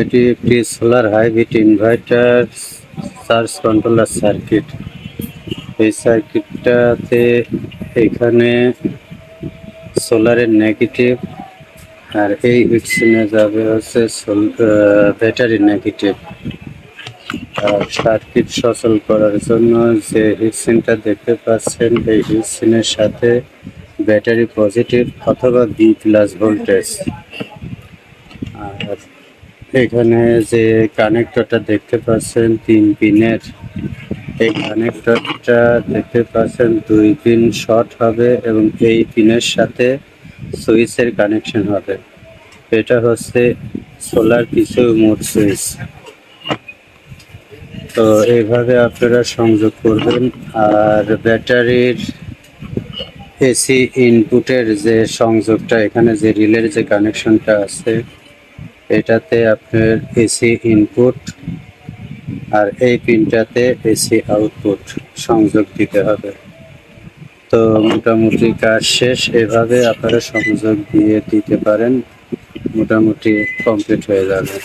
এটি একটি solar hybrid inverter charge controller circuit. এই সার্কিটটাতে এখানে সোলারের নেগেটিভ আর এই হিটসিনে যাবে হচ্ছে ব্যাটারি নেগেটিভ। আর সার্কিট সচল করার জন্য যে হিটসিনটা দেখতে পাচ্ছেন, এই হিটসিনের সাথে ব্যাটারি পজিটিভ অথবা বি প্লাস ভোল্টেজ আর এখানে যে কানেক্টরটা দেখতে পাচ্ছেন, তিন পিনের। এই কানেক্টরটা দেখতে পাচ্ছেন, দুই পিন শর্ট হবে এবং এই পিনের সাথে সুইচের কানেকশন হবে। এটা হচ্ছে সোলার কিছু মোট সুইচ তো এইভাবে আপনারা সংযোগ করবেন। আর ব্যাটারির এসি ইনপুটের যে সংযোগটা, এখানে যে রিলের যে কানেকশনটা আছে এটাতে আপনার এসি ইনপুট আর এই পিনটাতে এসি আউটপুট সংযোগ দিতে হবে। তো মোটামুটি কাজ শেষ। এভাবে আপনারা সংযোগ দিয়ে দিতে পারেন। মোটামুটি কমপ্লিট হয়ে যাবে।